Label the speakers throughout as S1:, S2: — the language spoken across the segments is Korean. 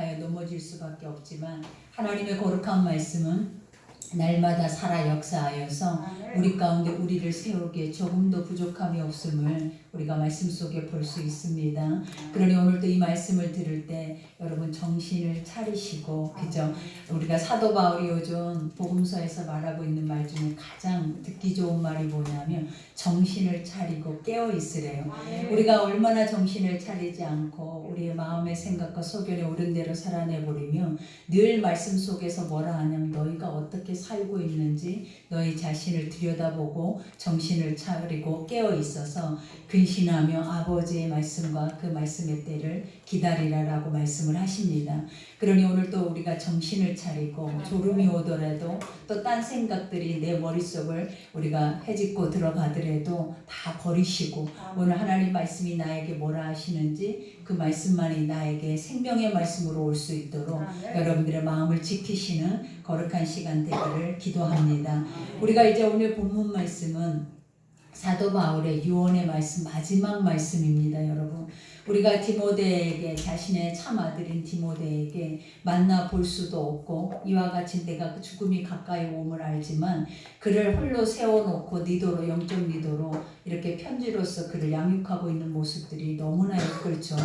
S1: 약하여 넘어질 수밖에 없지만 하나님의 거룩한 말씀은 날마다 살아 역사하여서 우리 가운데 우리를 세우기에 조금도 부족함이 없음을 우리가 말씀 속에 볼 수 있습니다. 그러니 오늘도 이 말씀을 들을 때 여러분 정신을 차리시고 그죠? 우리가 사도 바울이 요즘 복음서에서 말하고 있는 말 중에 가장 듣기 좋은 말이 뭐냐면 정신을 차리고 깨어 있으래요. 우리가 얼마나 정신을 차리지 않고 우리의 마음의 생각과 소견에 옳은 대로 살아내 버리면 늘 말씀 속에서 뭐라 하냐면 너희가 어떻게 살고 있는지 너희 자신을 들여다보고 정신을 차리고 깨어 있어서 근신하며 아버지의 말씀과 그 말씀의 때를 기다리라라고 말씀을 하십니다. 그러니 오늘 또 우리가 정신을 차리고 그렇죠. 졸음이 오더라도 또 딴 생각들이 내 머릿속을 우리가 해집고 들어가더라도 다 버리시고 아. 오늘 하나님 말씀이 나에게 뭐라 하시는지 그 말씀만이 나에게 생명의 말씀으로 올 수 있도록 아, 네. 여러분들의 마음을 지키시는 거룩한 시간 되기를 기도합니다. 아, 네. 우리가 이제 오늘 본문 말씀은 사도 바울의 유언의 말씀 마지막 말씀입니다, 여러분. 우리가 디모데에게 자신의 참 아들인 디모데에게 만나 볼 수도 없고 이와 같이 내가 그 죽음이 가까이 옴을 알지만 그를 홀로 세워놓고 니도로 영적 니도로 이렇게 편지로서 그를 양육하고 있는 모습들이 너무나 예쁘죠.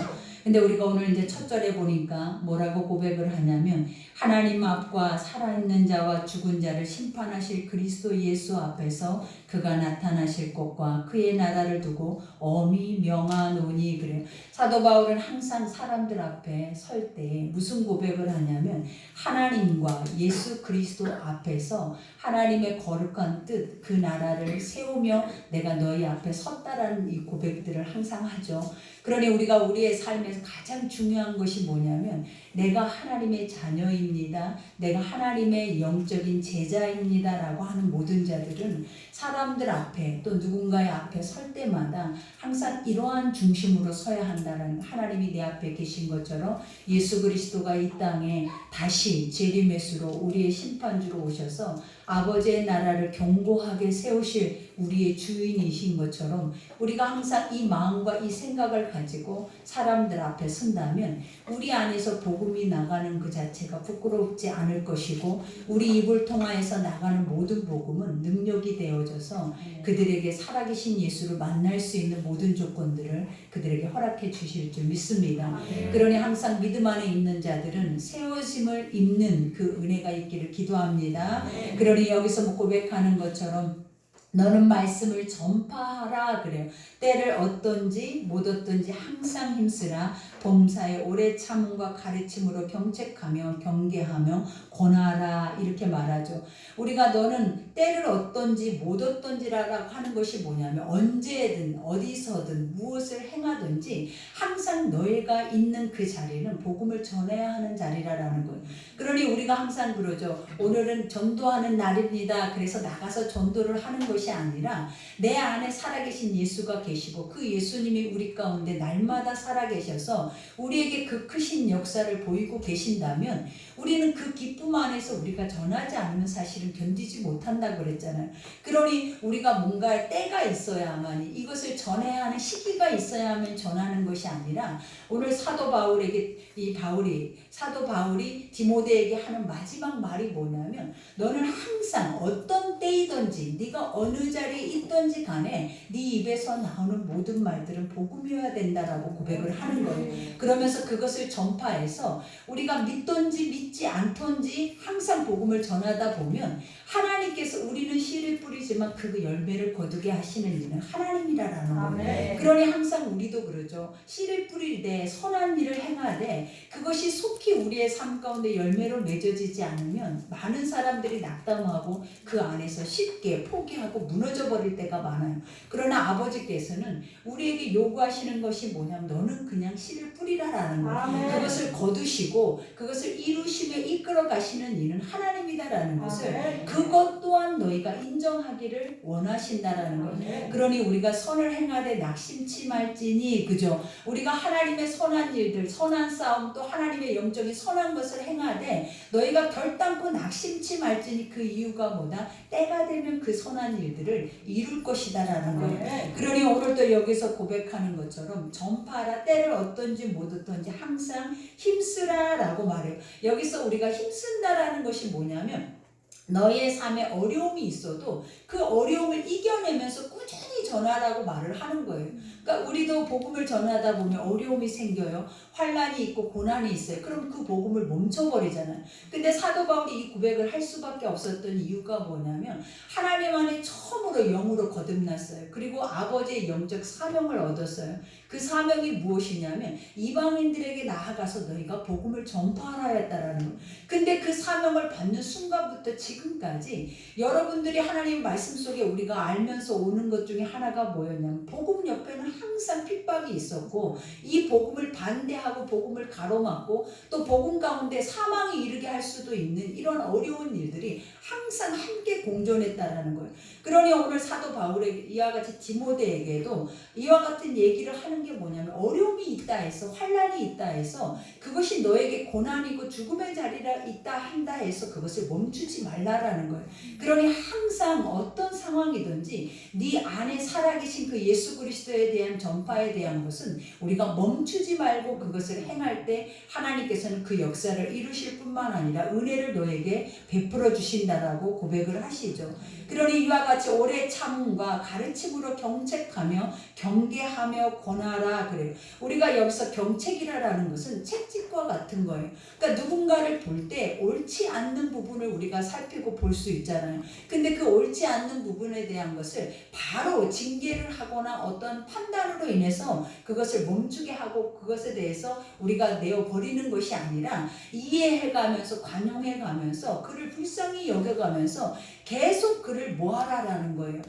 S1: 근데 우리가 오늘 이제 첫 절에 보니까 뭐라고 고백을 하냐면 하나님 앞과 살아있는 자와 죽은 자를 심판하실 그리스도 예수 앞에서 그가 나타나실 곳과 그의 나라를 두고 어미 명하노니 그래요. 사도 바울은 항상 사람들 앞에 설때에 무슨 고백을 하냐면 하나님과 예수 그리스도 앞에서 하나님의 거룩한 뜻 그 나라를 세우며 내가 너희 앞에 섰다라는 이 고백들을 항상 하죠. 그러니 우리가 우리의 삶에서 가장 중요한 것이 뭐냐면 내가 하나님의 자녀입니다. 내가 하나님의 영적인 제자입니다. 라고 하는 모든 자들은 사람들 앞에 또 누군가의 앞에 설 때마다 항상 이러한 중심으로 서야 한다는 하나님이 내 앞에 계신 것처럼 예수 그리스도가 이 땅에 다시 재림의 수로 우리의 심판주로 오셔서 아버지의 나라를 견고하게 세우실 우리의 주인이신 것처럼 우리가 항상 이 마음과 이 생각을 가지고 사람들 앞에 선다면 우리 안에서 복음이 나가는 그 자체가 부끄럽지 않을 것이고 우리 입을 통하여서 나가는 모든 복음은 능력이 되어져서 그들에게 살아계신 예수를 만날 수 있는 모든 조건들을 그들에게 허락해 주실 줄 믿습니다. 네. 그러니 항상 믿음 안에 있는 자들은 세워짐을 입는 그 은혜가 있기를 기도합니다. 네. 그러 이별이 여기서 고백하는 것처럼 너는 말씀을 전파하라 그래요. 때를 얻든지 못 얻든지 항상 힘쓰라. 범사에 오래 참음과 가르침으로 경책하며 경계하며 권하라 이렇게 말하죠. 우리가 너는 때를 얻든지 못 얻든지라고 하는 것이 뭐냐면 언제든 어디서든 무엇을 행하든지 항상 너희가 있는 그 자리는 복음을 전해야 하는 자리라라는 거예요. 그러니 우리가 항상 그러죠. 오늘은 전도하는 날입니다. 그래서 나가서 전도를 하는 것이 것이 아니라 내 안에 살아계신 예수가 계시고 그 예수님이 우리 가운데 날마다 살아계셔서 우리에게 그 크신 역사를 보이고 계신다면 우리는 그 기쁨 안에서 우리가 전하지 않는사실을 견디지 못한다고 그랬잖아요. 그러니 우리가 뭔가 때가 있어야만 이것을 전해야 하는 시기가 있어야만 전하는 것이 아니라 오늘 사도 바울에게 이 바울이 사도 바울이 디모데에게 하는 마지막 말이 뭐냐면 너는 항상 어떤 때이든지 네가 어느 자리에 있든지 간에 네 입에서 나오는 모든 말들은 복음이어야 된다라고 고백을 하는 거예요. 네. 그러면서 그것을 전파해서 우리가 믿던지 믿지 않던지 항상 복음을 전하다 보면 하나님께서 우리는 씨를 뿌리지만 그 열매를 거두게 하시는 이는 하나님이라라는 아, 거예요. 네. 그러니 항상 우리도 그러죠. 씨를 뿌릴 때 선한 일을 행하되 그것이 속 특히 우리의 삶 가운데 열매로 맺어지지 않으면 많은 사람들이 낙담하고 그 안에서 쉽게 포기하고 무너져 버릴 때가 많아요. 그러나 아버지께서는 우리에게 요구하시는 것이 뭐냐면 너는 그냥 씨를 뿌리라라는 거예요. 아멘. 그것을 거두시고 그것을 이루시며 이끌어 가시는 이는 하나님이다라는 것을 아멘. 네. 그것 또한 너희가 인정하기를 원하신다라는 거예요. 네. 그러니 우리가 선을 행하되 낙심치 말지니 그죠? 우리가 하나님의 선한 일들, 선한 싸움 또 하나님의 영 영적인 선한 것을 행하되 너희가 결단코 낙심치 말지니 그 이유가 뭐다? 때가 되면 그 선한 일들을 이룰 것이다라는 거예요. 네. 그러니 오늘도 여기서 고백하는 것처럼 전파라 때를 어떤지 못 어떤지 항상 힘쓰라라고 말해요. 여기서 우리가 힘쓴다라는 것이 뭐냐면 너희의 삶에 어려움이 있어도 그 어려움을 이겨내면서 꾸준히 전하라고 말을 하는 거예요. 그러니까 우리도 복음을 전하다 보면 어려움이 생겨요. 환란이 있고 고난이 있어요. 그럼 그 복음을 멈춰버리잖아요. 근데 사도 바울이 이 고백을 할 수밖에 없었던 이유가 뭐냐면 하나님 안에 처음으로 영으로 거듭났어요. 그리고 아버지의 영적 사명을 얻었어요. 그 사명이 무엇이냐면 이방인들에게 나아가서 너희가 복음을 전파하라 했다라는 거. 근데 그 사명을 받는 순간부터 지금까지 여러분들이 하나님 말씀 속에 우리가 알면서 오는 것 중에 하나가 뭐였냐면 복음 옆에는 항상 핍박이 있었고 이 복음을 반대하고 복음을 가로막고 또 복음 가운데 사망에 이르게 할 수도 있는 이런 어려운 일들이 항상 함께 공존했다라는 거예요. 그러니 오늘 사도 바울에게 이와 같이 디모데에게도 이와 같은 얘기를 하는 게 뭐냐면 어려움이 있다 해서 환란이 있다 해서 그것이 너에게 고난이고 죽음의 자리라 있다 한다 해서 그것을 멈추지 말라라는 거예요. 그러니 항상 어떤 상황이든지 네 안에 살아계신 그 예수 그리스도에 대한 전파에 대한 것은 우리가 멈추지 말고 그것을 행할 때 하나님께서는 그 역사를 이루실 뿐만 아니라 은혜를 너에게 베풀어 주신다라고 고백을 하시죠. 그러니 이와 같이 오래 참음과 가르침으로 경책하며 경계하며 권하라 그래요. 우리가 여기서 경책이라라는 것은 책집과 같은 거예요. 그러니까 누군가를 볼 때 옳지 않는 부분을 우리가 살피고 볼 수 있잖아요. 근데 그 옳지 않는 부분에 대한 것을 바로 징계를 하거나 어떤 판단으로 인해서 그것을 멈추게 하고 그것에 대해서 우리가 내어 버리는 것이 아니라 이해해 가면서 관용해 가면서 그를 불쌍히 여겨 가면서 계속 그를 모아라라는 거예요.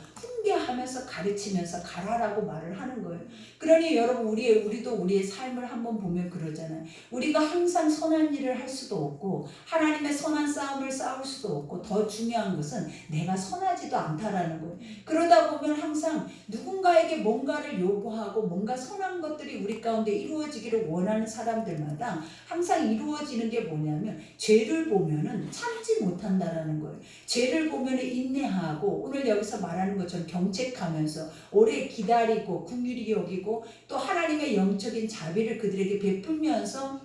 S1: 훈계하면서 가르치면서 가라라고 말을 하는 거예요. 그러니 여러분 우리의 우리도 우리의 삶을 한번 보면 그러잖아요. 우리가 항상 선한 일을 할 수도 없고 하나님의 선한 싸움을 싸울 수도 없고 더 중요한 것은 내가 선하지도 않다라는 거예요. 그러다 보면 항상 누군가에게 뭔가를 요구하고 뭔가 선한 것들이 우리 가운데 이루어지기를 원하는 사람들마다 항상 이루어지는 게 뭐냐면 죄를 보면은 참지 못한다라는 거예요. 죄를 보면은 인내하고 오늘 여기서 말하는 것처럼 경책하면서 오래 기다리고 국휼이 여기고 또 하나님의 영적인 자비를 그들에게 베풀면서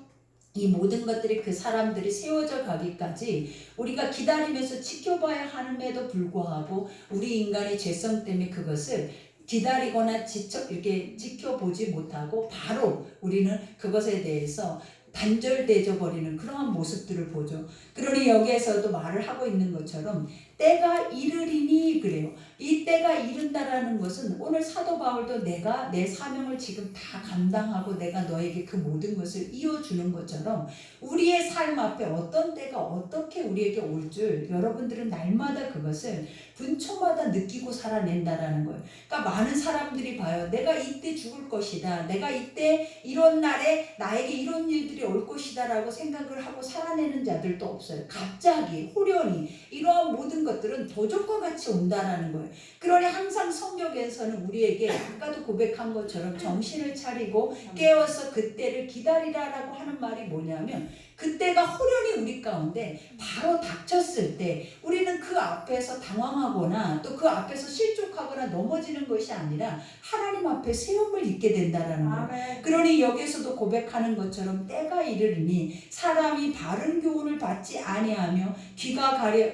S1: 이 모든 것들이 그 사람들이 세워져 가기까지 우리가 기다리면서 지켜봐야 하는데도 불구하고 우리 인간의 죄성 때문에 그것을 기다리거나 지쳐 이렇게 지켜보지 못하고 바로 우리는 그것에 대해서 단절되져 버리는 그러한 모습들을 보죠. 그러니 여기에서도 말을 하고 있는 것처럼 때가 이르리니 그래요. 이 때가 이른다라는 것은 오늘 사도 바울도 내가 내 사명을 지금 다 감당하고 내가 너에게 그 모든 것을 이어주는 것처럼 우리의 삶 앞에 어떤 때가 어떻게 우리에게 올 줄 여러분들은 날마다 그것을 분초마다 느끼고 살아낸다라는 거예요. 그러니까 많은 사람들이 봐요. 내가 이때 죽을 것이다. 내가 이때 이런 날에 나에게 이런 일들이 올 것이다라고 생각을 하고 살아내는 자들도 없어요. 갑자기 호련히 이러한 모든 것들은 도적과 같이 온다라는 거예요. 그러니 항상 성경에서는 우리에게 아까도 고백한 것처럼 정신을 차리고 깨워서 그때를 기다리라라고 하는 말이 뭐냐면 그때가 호련히 우리 가운데 바로 닥쳤을 때 우리는 그 앞에서 당황하거나 또 그 앞에서 실족하거나 넘어지는 것이 아니라 하나님 앞에 세움을 입게 된다라는 거예요. 그러니 여기서도 고백하는 것처럼 때가 이르니 사람이 바른 교훈을 받지 아니하며 귀가 가려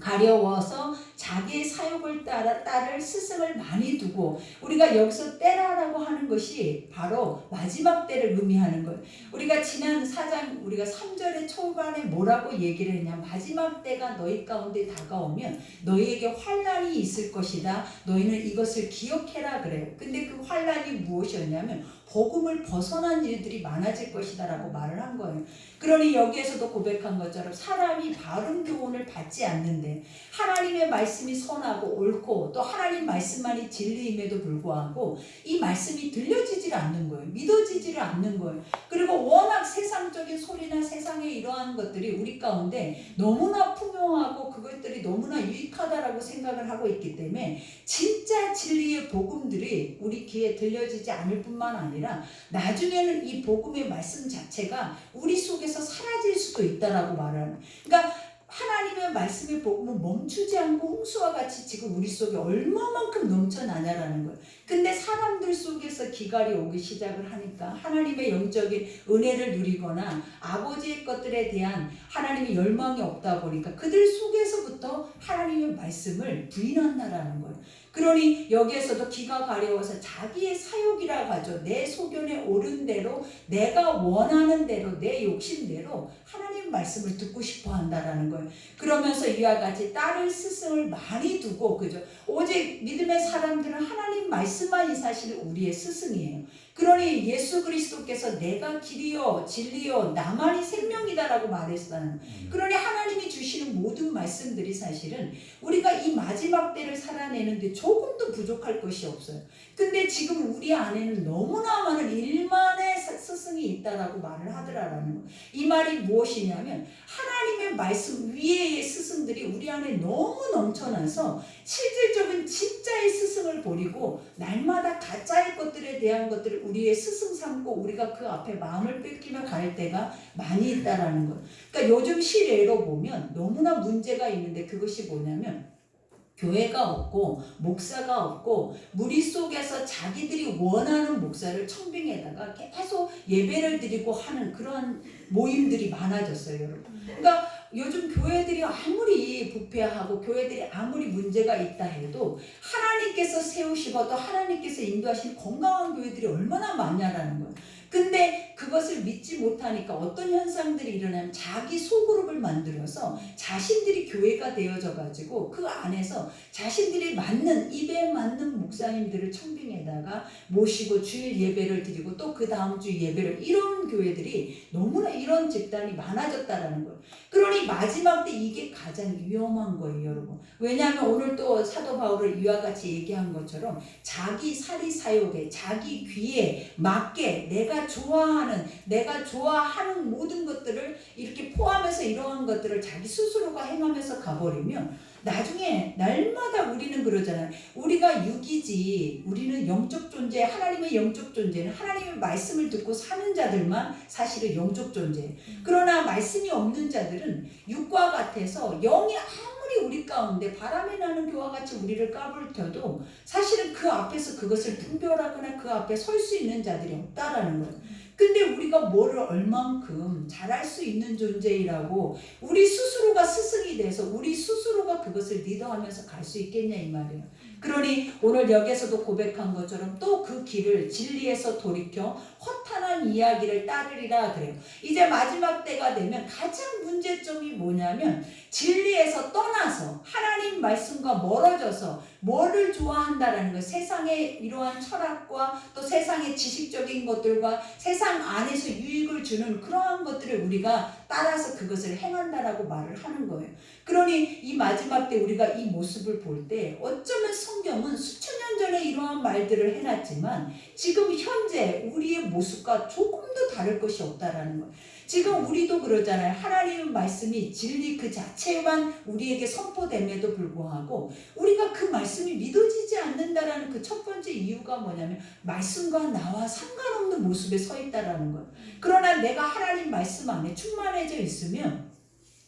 S1: 가려워서 자기의 사욕을 따라 딸을 스승을 많이 두고 우리가 여기서 때라라고 하는 것이 바로 마지막 때를 의미하는 거예요. 우리가 지난 사장 우리가 3절의 초반에 뭐라고 얘기를 했냐 마지막 때가 너희 가운데 다가오면 너희에게 환란이 있을 것이다. 너희는 이것을 기억해라 그래요. 근데 그 환란이 무엇이었냐면 복음을 벗어난 일들이 많아질 것이다라고 말을 한 거예요. 그러니 여기에서도 고백한 것처럼 사람이 바른 교훈을 받지 않는데 하나님의 말씀이 선하고 옳고 또 하나님 말씀만이 진리임에도 불구하고 이 말씀이 들려지질 않는 거예요. 믿어지지 않는 거예요. 그리고 워낙 세상적인 소리나 세상의 이러한 것들이 우리 가운데 너무나 풍요하고 그것들이 너무나 유익하다라고 생각을 하고 있기 때문에 진짜 진리의 복음들이 우리 귀에 들려지지 않을 뿐만 아니라 나중에는 이 복음의 말씀 자체가 우리 속에서 사라질 수도 있다라고 말하는. 그러니까 하나님의 말씀의 복음은 멈추지 않고 홍수와 같이 지금 우리 속에 얼마만큼 넘쳐나냐라는 거예요. 근데 사람들 속에서 기갈이 오기 시작을 하니까 하나님의 영적인 은혜를 누리거나 아버지의 것들에 대한 하나님의 열망이 없다 보니까 그들 속에서부터 하나님의 말씀을 부인한다라는 거예요. 그러니 여기에서도 기가 가려워서 자기의 사욕이라 가죠. 내 소견에 오른 대로 내가 원하는 대로 내 욕심대로 하나님 말씀을 듣고 싶어 한다라는 거예요. 그러면서 이와 같이 딸을 스승을 많이 두고 그죠. 오직 믿음의 사람들은 하나님 말씀 말씀만이 사실 우리의 스승이에요. 그러니 예수 그리스도께서 내가 길이요 진리요 나만이 생명 주신다라고 말했어요. 음. 그러니 하나님이 주시는 모든 말씀들이 사실은 우리가 이 마지막 때를 살아내는데 조금도 부족할 것이 없어요. 근데 지금 우리 안에는 너무나 많은 일만의 스승이 있다라고 말을 하더라라는 거. 이 말이 무엇이냐면 하나님의 말씀 위에의 스승들이 우리 안에 너무 넘쳐나서 실질적인 진짜의 스승을 버리고 날마다 가짜의 것들에 대한 것들을 우리의 스승 삼고 우리가 그 앞에 마음을 뺏기며 갈 때가 많이 있다라는 거예요. 그러니까 요즘 시례로 보면 너무나 문제가 있는데 그것이 뭐냐면 교회가 없고 목사가 없고 무리 속에서 자기들이 원하는 목사를 청빙에다가 계속 예배를 드리고 하는 그런 모임들이 많아졌어요, 여러분. 그러니까 요즘 교회들이 아무리 부패하고 교회들이 아무리 문제가 있다 해도 하나님께서 세우시고 또 하나님께서 인도하신 건강한 교회들이 얼마나 많냐라는 거예요. 근데 그것을 믿지 못하니까 어떤 현상들이 일어나면 자기 소그룹을 만들어서 자신들이 교회가 되어져 가지고 그 안에서 자신들이 맞는 입에 맞는 목사님들을 청빙에다가 모시고 주일 예배를 드리고 또 그 다음 주 예배를 이런 교회들이 너무나 이런 집단이 많아졌다라는 거예요. 그러니 마지막 때 이게 가장 위험한 거예요, 여러분. 왜냐하면 오늘 또 사도 바울을 이와 같이 얘기한 것처럼 자기 사리 사욕에 자기 귀에 맞게 내가 내가 좋아하는 내가 좋아하는 모든 것들을 이렇게 포함해서 이러한 것들을 자기 스스로가 행하면서 가버리면 나중에 날마다 우리는 그러잖아요. 우리가 육이지 우리는 영적 존재 하나님의 영적 존재는 하나님의 말씀을 듣고 사는 자들만 사실은 영적 존재. 그러나 말씀이 없는 자들은 육과 같아서 영이 아무 사람이 우리 가운데 바람이 나는 교와 같이 우리를 까불텨도 사실은 그 앞에서 그것을 분별하거나 그 앞에 설 수 있는 자들이 없다라는 거예요. 근데 우리가 뭐를 얼만큼 잘할 수 있는 존재이라고 우리 스스로가 스승이 돼서 우리 스스로가 그것을 리더하면서 갈 수 있겠냐 이 말이에요. 그러니 오늘 여기에서도 고백한 것처럼 또 그 길을 진리에서 돌이켜 허탄한 이야기를 따르리라 그래요. 이제 마지막 때가 되면 가장 문제점이 뭐냐면 진리에서 떠나서 하나님 말씀과 멀어져서 뭐를 좋아한다라는 것, 세상의 이러한 철학과 또 세상의 지식적인 것들과 세상 안에서 유익을 주는 그러한 것들을 우리가 따라서 그것을 행한다라고 말을 하는 거예요. 그러니 이 마지막 때 우리가 이 모습을 볼 때 어쩌면 성경은 수천 이러한 말들을 해놨지만 지금 현재 우리의 모습과 조금도 다를 것이 없다라는 것. 지금 우리도 그러잖아요. 하나님의 말씀이 진리 그 자체만 우리에게 선포됨에도 불구하고 우리가 그 말씀이 믿어지지 않는다라는 그 첫 번째 이유가 뭐냐면 말씀과 나와 상관없는 모습에 서 있다라는 것. 그러나 내가 하나님 말씀 안에 충만해져 있으면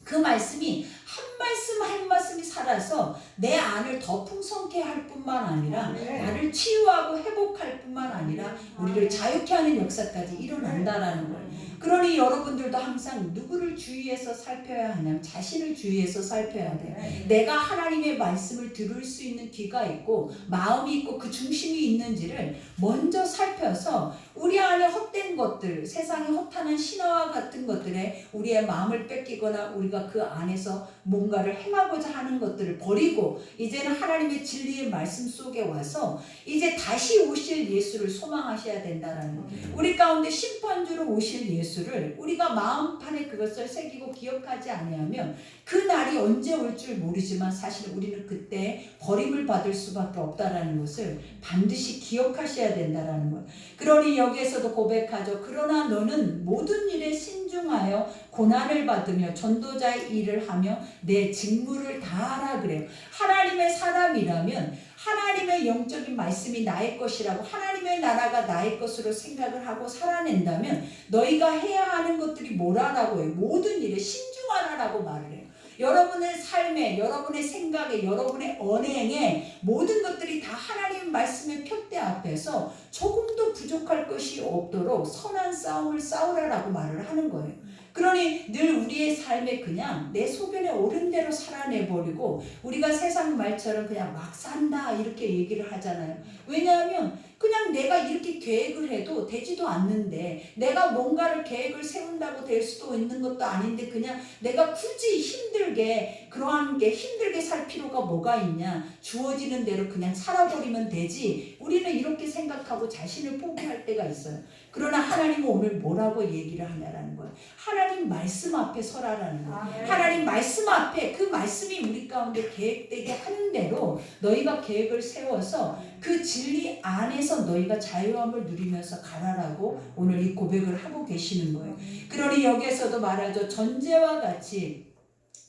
S1: 그 말씀이 한 말씀 한 말씀이 살아서 내 안을 더 풍성케 할 뿐만 아니라 아, 나를 치유하고 회복할 뿐만 아니라 우리를 자유케 하는 역사까지 일어난다라는 음. 거예요. 그러니 여러분들도 항상 누구를 주의해서 살펴야 하냐면 자신을 주의해서 살펴야 돼요. 네. 내가 하나님의 말씀을 들을 수 있는 귀가 있고 마음이 있고 그 중심이 있는지를 먼저 살펴서 우리 안에 헛된 것들, 세상의 허탄한 신화와 같은 것들에 우리의 마음을 뺏기거나 우리가 그 안에서 뭔가를 행하고자 하는 것들을 버리고 이제는 하나님의 진리의 말씀 속에 와서 이제 다시 오실 예수를 소망하셔야 된다라는 거. 음. 우리 가운데 심판주로 오실 예수 예수를 우리가 마음판에 그것을 새기고 기억하지 아니하면 그 날이 언제 올 줄 모르지만 사실 우리는 그때 버림을 받을 수밖에 없다라는 것을 반드시 기억하셔야 된다라는 것. 그러니 여기에서도 고백하죠. 그러나 너는 모든 일에 신중하여 고난을 받으며 전도자의 일을 하며 내 직무를 다하라 그래요. 하나님의 사람이라면 하나님의 영적인 말씀이 나의 것이라고 하나님의 나라가 나의 것으로 생각을 하고 살아낸다면 너희가 해야 하는 것들이 뭐라라고 해요. 모든 일에 신중하라라고 말을 해요. 여러분의 삶에, 여러분의 생각에, 여러분의 언행에 모든 것들이 다 하나님 말씀의 표대 앞에서 조금도 부족할 것이 없도록 선한 싸움을 싸우라라고 말을 하는 거예요. 그러니 늘 우리의 삶에 그냥 내 소견에 오른 대로 살아내버리고 우리가 세상 말처럼 그냥 막 산다 이렇게 얘기를 하잖아요. 왜냐하면 그냥 내가 이렇게 계획을 해도 되지도 않는데 내가 뭔가를 계획을 세운다고 될 수도 있는 것도 아닌데 그냥 내가 굳이 힘들게 그러한 게 힘들게 살 필요가 뭐가 있냐 주어지는 대로 그냥 살아버리면 되지 우리는 이렇게 생각하고 자신을 포기할 때가 있어요. 그러나 하나님은 오늘 뭐라고 얘기를 하냐라는 거예요. 하나님 말씀 앞에 서라라는 거예요. 아, 네. 하나님 말씀 앞에 그 말씀이 우리 가운데 계획되게 하는 대로 너희가 계획을 세워서 그 진리 안에서 너희가 자유함을 누리면서 가라라고 오늘 이 고백을 하고 계시는 거예요. 그러니 여기에서도 말하죠. 전제와 같이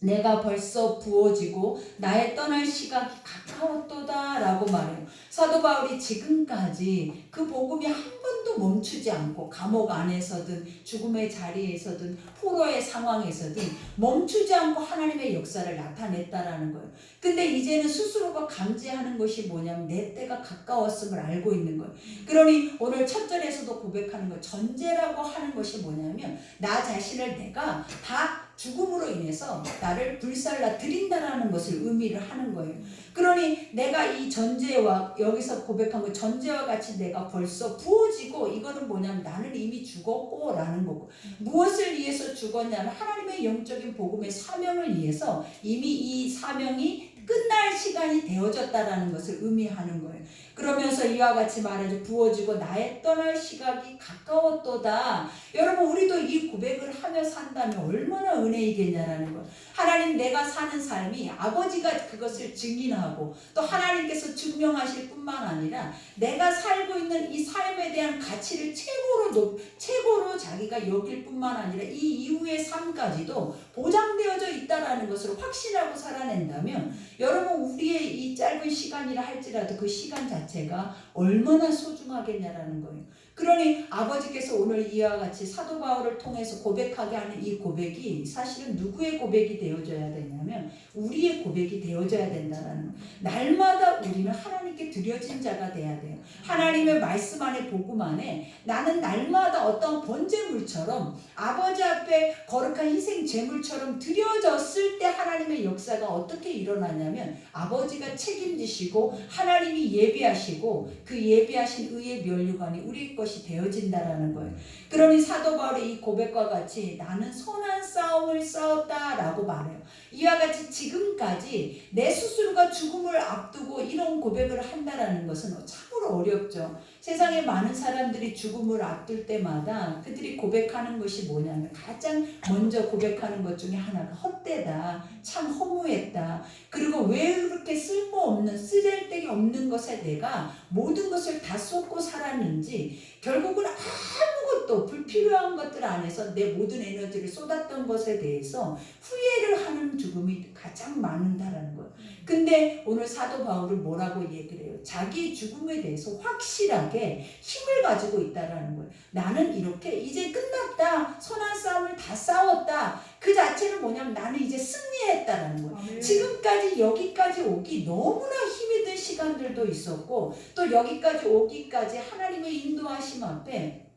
S1: 내가 벌써 부어지고 나의 떠날 시각이 가까웠도다라고 말해요. 사도 바울이 지금까지 그 복음이 한 번도 멈추지 않고 감옥 안에서든 죽음의 자리에서든 포로의 상황에서든 멈추지 않고 하나님의 역사를 나타냈다라는 거예요. 근데 이제는 스스로가 감지하는 것이 뭐냐면 내 때가 가까웠음을 알고 있는 거예요. 그러니 오늘 첫절에서도 고백하는 거 전제라고 하는 것이 뭐냐면 나 자신을 내가 다 죽음으로 인해서 나를 불살라 드린다라는 것을 의미를 하는 거예요. 그러니 내가 이 전제와 여기서 고백한 거 전제와 같이 내가 벌써 부어지고 이거는 뭐냐면 나는 이미 죽었고 라는 거고 음. 무엇을 위해서 죽었냐면 하나님의 영적인 복음의 사명을 위해서 이미 이 사명이 끝날 시간이 되어졌다라는 것을 의미하는 거예요. 그러면서 이와 같이 말하죠. 부어지고 나의 떠날 시각이 가까웠도다. 여러분 우리도 이 고백을 하며 산다면 얼마나 은혜이겠냐라는 거 하나님 내가 사는 삶이 아버지가 그것을 증인하고 또 하나님께서 증명하실 뿐만 아니라 내가 살고 있는 이 삶에 대한 가치를 최고로 높, 최고로 자기가 여길 뿐만 아니라 이 이후의 삶까지도 보장되어져 있다는 것을 확신하고 살아낸다면 여러분 우리의 이 짧은 시간이라 할지라도 그 시간 자체가 얼마나 소중하겠냐라는 거예요. 그러니 아버지께서 오늘 이와 같이 사도 바울을 통해서 고백하게 하는 이 고백이 사실은 누구의 고백이 되어져야 되냐면 우리의 고백이 되어져야 된다는 날마다 우리는 하나님께 드려진 자가 돼야 돼요. 하나님의 말씀 안에 복음 안에 나는 날마다 어떤 번제물처럼 아버지 앞에 거룩한 희생 제물처럼 드려졌을 때 하나님의 역사가 어떻게 일어나냐면 아버지가 책임지시고 하나님이 예비하시고 그 예비하신 의의 면류관이 우리 것 것이 되어진다라는 거예요. 그러니 사도 바울의 이 고백과 같이 나는 선한 싸움을 싸웠다라고 말해요. 이와 같이 지금까지 내 스스로가 죽음을 앞두고 이런 고백을 한다라는 것은 참 어렵죠. 세상에 많은 사람들이 죽음을 앞둘 때마다 그들이 고백하는 것이 뭐냐면 가장 먼저 고백하는 것 중에 하나가 헛되다, 참 허무했다. 그리고 왜 그렇게 쓸모없는, 쓰잘데기 없는 것에 내가 모든 것을 다 쏟고 살았는지 결국은 아무것도 불필요한 것들 안에서 내 모든 에너지를 쏟았던 것에 대해서 후회를 하는 죽음이 가장 많은다라는 거예요. 근데 오늘 사도 바울은 뭐라고 얘기를 해요? 자기 죽음에 대해서 확실하게 힘을 가지고 있다라는 거예요. 나는 이렇게 이제 끝났다. 선한 싸움을 다 싸웠다. 그 자체는 뭐냐면 나는 이제 승리했다라는 거예요. 아, 네. 지금까지 여기까지 오기 너무나 힘이 든 시간들도 있었고 또 여기까지 오기까지 하나님의 인도하심 앞에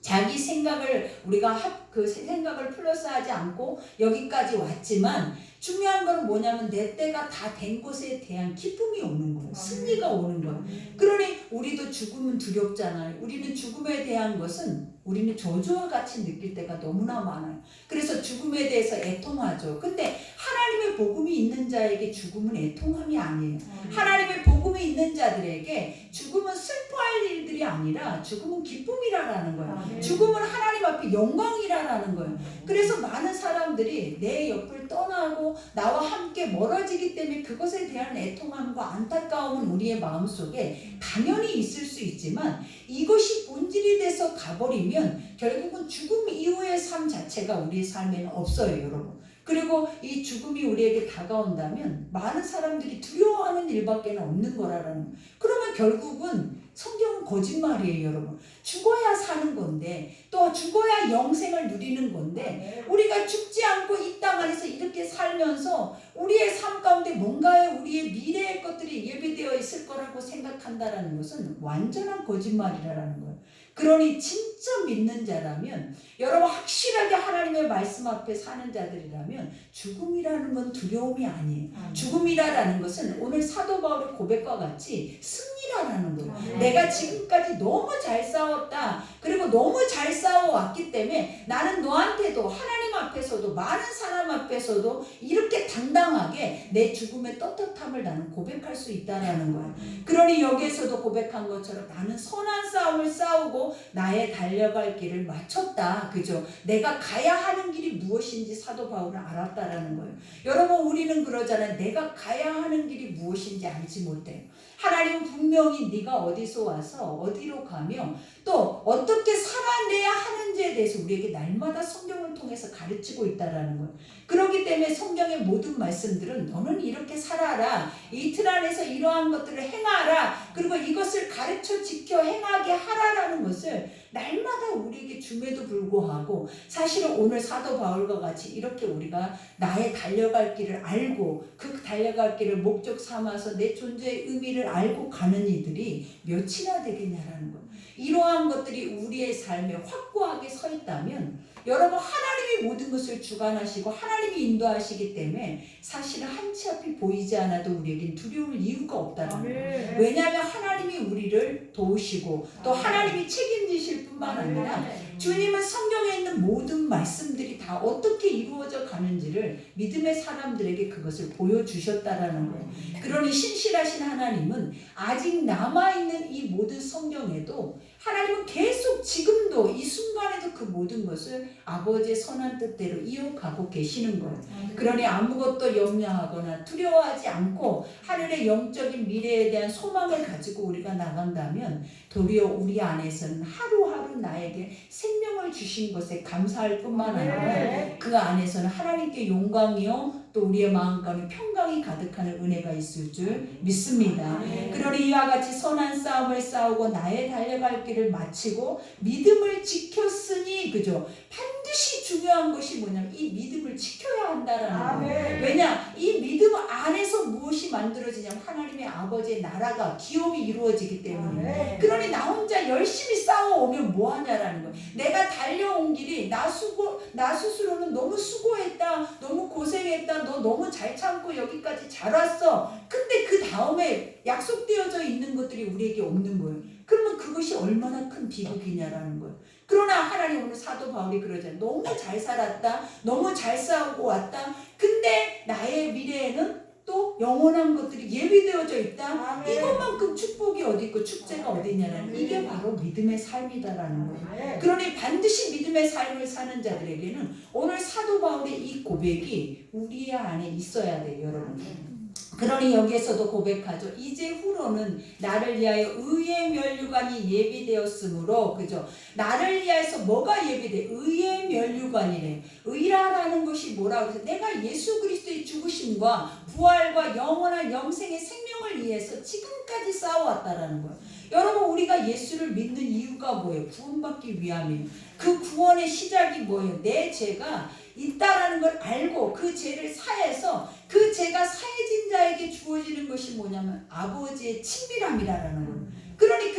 S1: 자기 생각을 우리가 합그 생각을 플러스하지 않고 여기까지 왔지만 중요한 건 뭐냐면 내 때가 다 된 것에 대한 기쁨이 오는 거예요. 아, 승리가 오는 거예요. 아, 네. 그러니 우리도 죽음은 두렵잖아요. 우리는 죽음에 대한 것은 우리는 저주와 같이 느낄 때가 너무나 많아요. 그래서 죽음에 대해서 애통하죠. 근데 하나님의 복음이 있는 자에게 죽음은 애통함이 아니에요. 아, 네. 하나님의 복음이 있는 자들에게 죽음은 슬퍼할 일들이 아니라 죽음은 기쁨이라는 거예요. 네. 죽음은 하나님 앞에 영광이라는 있다라는 거예요. 그래서 많은 사람들이 내 옆을 떠나고 나와 함께 멀어지기 때문에 그것에 대한 애통함과 안타까움은 우리의 마음속에 당연히 있을 수 있지만 이것이 본질이 돼서 가버리면 결국은 죽음 이후의 삶 자체가 우리의 삶에는 없어요, 여러분. 그리고 이 죽음이 우리에게 다가온다면 많은 사람들이 두려워하는 일밖에 없는 거라는 그러면 결국은 성경은 거짓말이에요 여러분 죽어야 사는 건데 또 죽어야 영생을 누리는 건데 네. 우리가 죽지 않고 이 땅 안에서 이렇게 살면서 우리의 삶 가운데 뭔가의 우리의 미래의 것들이 예비되어 있을 거라고 생각한다라는 것은 완전한 거짓말이라는 거예요 그러니 진짜 믿는 자라면 여러분 확실하게 하나님의 말씀 앞에 사는 자들이라면 죽음이라는 건 두려움이 아니에요. 아멘. 죽음이라는 것은 오늘 사도 바울의 고백과 같이 승리라는 거예요. 아멘. 내가 지금까지 너무 잘 싸웠다. 그리고 너무 잘 싸워왔기 때문에 나는 너한테도 하나님 앞에서도 많은 사람 앞에서도 이렇게 당당하게 내 죽음의 떳떳함을 나는 고백할 수 있다라는 거예요. 그러니 여기에서도 고백한 것처럼 나는 선한 싸움을 싸우고 나의 달려갈 길을 마쳤다. 그죠? 내가 가야 하는 길이 무엇인지 사도 바울은 알았다라는 거예요. 여러분 우리는 그러잖아요. 내가 가야 하는 길이 무엇인지 알지 못해요. 하나님은 분명히 네가 어디서 와서 어디로 가며 또 어떻게 살아내야 하는지에 대해서 우리에게 날마다 성경을 통해서 가르치고 있다라는 거예요. 그렇기 때문에 성경의 모든 말씀들은 너는 이렇게 살아라. 이틀 안에서 이러한 것들을 행하라. 그리고 이것을 가르쳐 지켜 행하게 하라라는 것을 날마다 우리에게 줌에도 불구하고 사실은 오늘 사도 바울과 같이 이렇게 우리가 나의 달려갈 길을 알고 그 달려갈 길을 목적 삼아서 내 존재의 의미를 알고 가는 이들이 몇이나 되겠냐라는 거예요. 이러한 것들이 우리의 삶에 확고하게 서 있다면 여러분 하나님이 모든 것을 주관하시고 하나님이 인도하시기 때문에 사실은 한치 앞이 보이지 않아도 우리에겐 두려울 이유가 없다는 아, 네. 거예요. 왜냐하면 하나님이 우리를 도우시고 또 아, 네. 하나님이 책임지실 뿐만 아, 네. 아니라 주님은 성경에 있는 모든 말씀들이 다 어떻게 이루어져 가는지를 믿음의 사람들에게 그것을 보여주셨다라는 거예요. 그러니 신실하신 하나님은 아직 남아있는 이 모든 성경에도 하나님은 계속 지금도 이 순간에도 그 모든 것을 아버지의 선한 뜻대로 이어가고 계시는 거예요. 아, 네. 그러니 아무것도 염려하거나 두려워하지 않고 하늘의 영적인 미래에 대한 소망을 가지고 우리가 나간다면 도리어 우리 안에서는 하루하루 나에게 생명을 주신 것에 감사할 뿐만 아, 네. 아니라 그 안에서는 하나님께 영광이요 또 우리의 마음 가운데 평강이 가득하는 은혜가 있을 줄 음. 믿습니다. 아, 네. 그러니 이와 같이 선한 싸움을 싸우고 나의 달려갈 길을 마치고 믿음을 지켰으니 그죠? 반드시 중요한 것이 뭐냐면 이 믿음을 지켜야 한다는 아, 거예요. 네. 왜냐? 이 믿음 안에서 무엇이 만들어지냐면 하나님의 아버지의 나라가 기업이 이루어지기 때문에. 아, 네. 그러니 나 혼자 열심히 싸워오면 뭐하냐라는 거예요. 내가 달려온 길이 나 수고, 나 스스로는 너무 수고했다, 너무 고생했다, 너 너무 잘 참고 여기까지 잘 왔어. 근데 그 다음에 약속되어져 있는 것들이 우리에게 없는 거예요. 그러면 그것이 얼마나 큰 비극이냐라는 거예요. 그러나 하나님 오늘 사도 바울이 그러잖아요. 너무 잘 살았다. 너무 잘 싸우고 왔다. 근데 나의 미래에는 또 영원한 것들이 예비되어져 있다. 아멘. 이것만큼 축복이 어디 있고 축제가 어디 있냐는 이게 바로 믿음의 삶이다라는 거예요. 그러니 반드시 믿음의 삶을 사는 자들에게는 오늘 사도 바울의 이 고백이 우리 안에 있어야 돼요, 여러분. 그러니 여기에서도 고백하죠. 이제 후로는 나를 위하여 의의 멸류관이 예비되었으므로 그죠. 나를 위하여서 뭐가 예비돼? 의의 멸류관이래요. 의라라는 것이 뭐라고 해서 내가 예수 그리스도의 죽으심과 부활과 영원한 영생의 생명을 위해서 지금까지 싸워왔다라는 거예요. 여러분 우리가 예수를 믿는 이유가 뭐예요? 구원받기 위함이에요. 그 구원의 시작이 뭐예요? 내 죄가 있다라는 걸 알고 그 죄를 사해서 그 죄가 사해진 자에게 주어지는 것이 뭐냐면 아버지의 친밀함이라는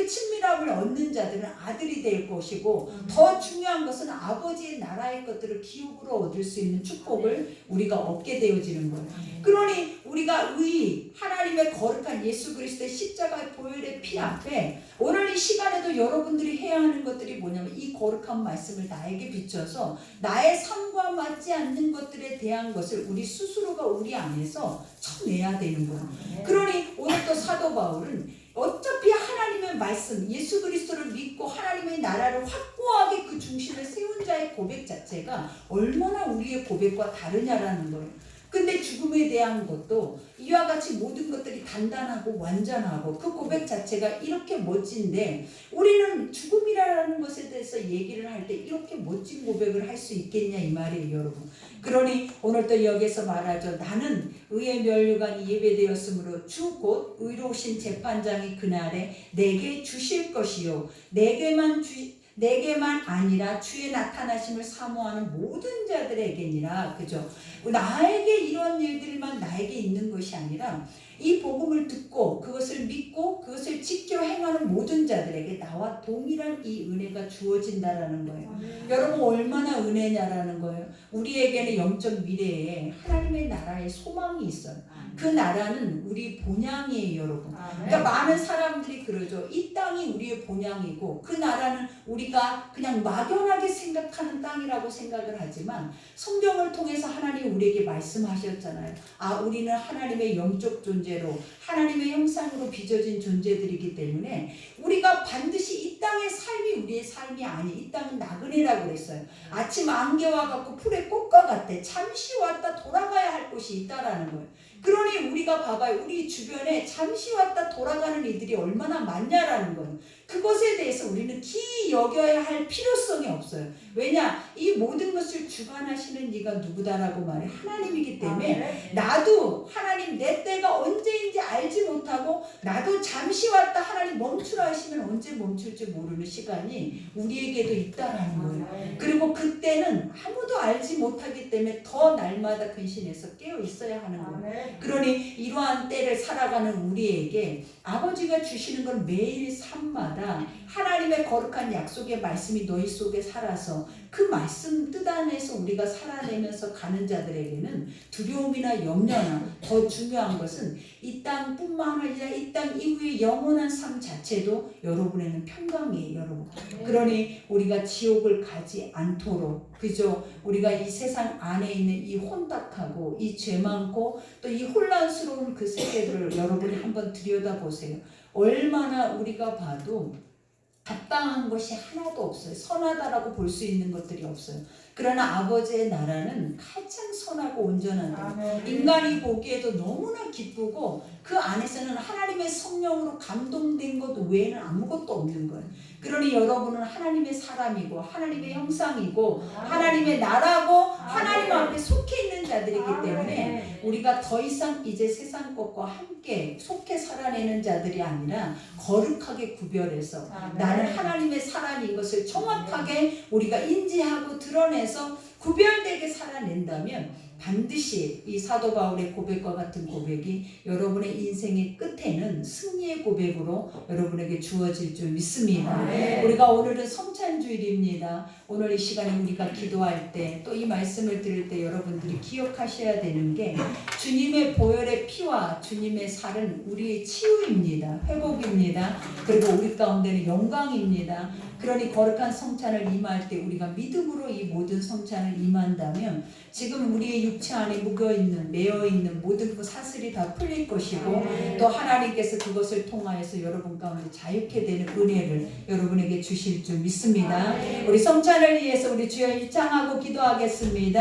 S1: 친밀함을 얻는 자들은 아들이 될 것이고 음. 더 중요한 것은 아버지의 나라의 것들을 기업으로 얻을 수 있는 축복을 아, 네. 우리가 얻게 되어지는 거예요. 음. 그러니 우리가 의 하나님의 거룩한 예수 그리스도의 십자가 보혈의 피 앞에 오늘 이 시간에도 여러분들이 해야 하는 것들이 뭐냐면 이 거룩한 말씀을 나에게 비춰서 나의 삶과 맞지 않는 것들에 대한 것을 우리 스스로가 우리 안에서 쳐내야 되는 거예요. 아, 네. 그러니 오늘 또 사도 바울은 어차피 하나님의 말씀, 예수 그리스도를 믿고 하나님의 나라를 확고하게 그중심을 세운 자의 고백 자체가 얼마나 우리의 고백과 다르냐라는 거예요. 근데 죽음에 대한 것도 이와 같이 모든 것들이 단단하고 완전하고 그 고백 자체가 이렇게 멋진데 우리는 죽음이라는 것에 대해서 얘기를 할 때 이렇게 멋진 고백을 할 수 있겠냐 이 말이에요 여러분 그러니 오늘도 여기서 말하죠 나는 의의 멸류관이 예배되었으므로 주 곧 의로우신 재판장이 그날에 내게 주실 것이요 내게만 주, 내게만 아니라 주의 나타나심을 사모하는 모든 자들에게니라. 그죠? 나에게 이런 일들만 나에게 있는 것이 아니라 이 복음을 듣고 그것을 믿고 그것을 지켜 행하는 모든 자들에게 나와 동일한 이 은혜가 주어진다라는 거예요. 아멘. 여러분 얼마나 은혜냐라는 거예요. 우리에게는 영적 미래에 하나님의 나라의 소망이 있어요. 그 나라는 우리 본향이에요, 여러분. 아, 네. 그러니까 많은 사람들이 그러죠. 이 땅이 우리의 본향이고 그 나라는 우리가 그냥 막연하게 생각하는 땅이라고 생각을 하지만 성경을 통해서 하나님 이 우리에게 말씀하셨잖아요. 아, 우리는 하나님의 영적 존재로 하나님의 형상으로 빚어진 존재들이기 때문에 우리가 반드시 이 땅의 삶이 우리의 삶이 아니, 이 땅은 나그네라고 그랬어요. 아침 안개와 같고 풀의 꽃과 같대. 잠시 왔다 돌아가야 할 곳이 있다라는 거예요. 그러니 우리가 봐봐요. 우리 주변에 잠시 왔다 돌아가는 이들이 얼마나 많냐라는 거예요. 그것에 대해서 우리는 기여겨야 할 필요성이 없어요. 왜냐? 이 모든 것을 주관하시는 네가 누구다라고 말해 하나님이기 아, 때문에 나도 하나님 내 때가 언제인지 알지 못하고 나도 잠시 왔다 하나님 멈추라 하시면 언제 멈출지 모르는 시간이 우리에게도 있다라는 아, 거예요. 네. 그리고 그때는 아무도 알지 못하기 때문에 더 날마다 근신해서 깨어 있어야 하는 아, 거예요. 네. 그러니 이러한 때를 살아가는 우리에게 아버지가 주시는 건 매일 삶마다 때마다 하나님의 거룩한 약속의 말씀이 너희 속에 살아서 그 말씀 뜻 안에서 우리가 살아내면서 가는 자들에게는 두려움이나 염려나 더 중요한 것은 이 땅뿐만 아니라 이 땅 이후의 영원한 삶 자체도 여러분에는 평강이에요, 여러분. 네. 그러니 우리가 지옥을 가지 않도록 그죠? 우리가 이 세상 안에 있는 이 혼탁하고 이 죄 많고 또 이 혼란스러운 그 세계를 여러분이 한번 들여다보세요. 얼마나 우리가 봐도 합당한 것이 하나도 없어요. 선하다라고 볼 수 있는 것들이 없어요. 그러나 아버지의 나라는 가장 선하고 온전한데 아, 네, 네. 인간이 보기에도 너무나 기쁘고 그 안에서는 하나님의 성령으로 감동된 것 외에는 아무것도 없는 거예요. 그러니 여러분은 하나님의 사람이고 하나님의 형상이고 아, 네. 하나님의 나라고 아, 하나님 앞에 속해 있는 자들이기 때문에 우리가 더 이상 이제 세상 것과 함께 속해 살아내는 자들이 아니라 거룩하게 구별해서 나는 하나님의 사람인 것을 정확하게 우리가 인지하고 드러내 안에서 구별되게 살아낸다면 반드시 이 사도 바울의 고백과 같은 고백이 여러분의 인생의 끝에는 승리의 고백으로 여러분에게 주어질 줄 믿습니다. 네. 우리가 오늘은 성찬주일입니다. 오늘 이 시간에 우리가 기도할 때 또 이 말씀을 들을 때 여러분들이 기억하셔야 되는 게 주님의 보혈의 피와 주님의 살은 우리의 치유입니다. 회복입니다. 그리고 우리 가운데는 영광입니다. 그러니 거룩한 성찬을 임할 때 우리가 믿음으로 이 모든 성찬을 임한다면 지금 우리의 육체 안에 묶여있는 매어있는 모든 그 사슬이 다 풀릴 것이고 또 하나님께서 그것을 통하여서 여러분 가운데 자유케 되는 은혜를 여러분에게 주실 줄 믿습니다. 우리 성찬 나라를 위해서 우리 주여 입장하고 기도하겠습니다.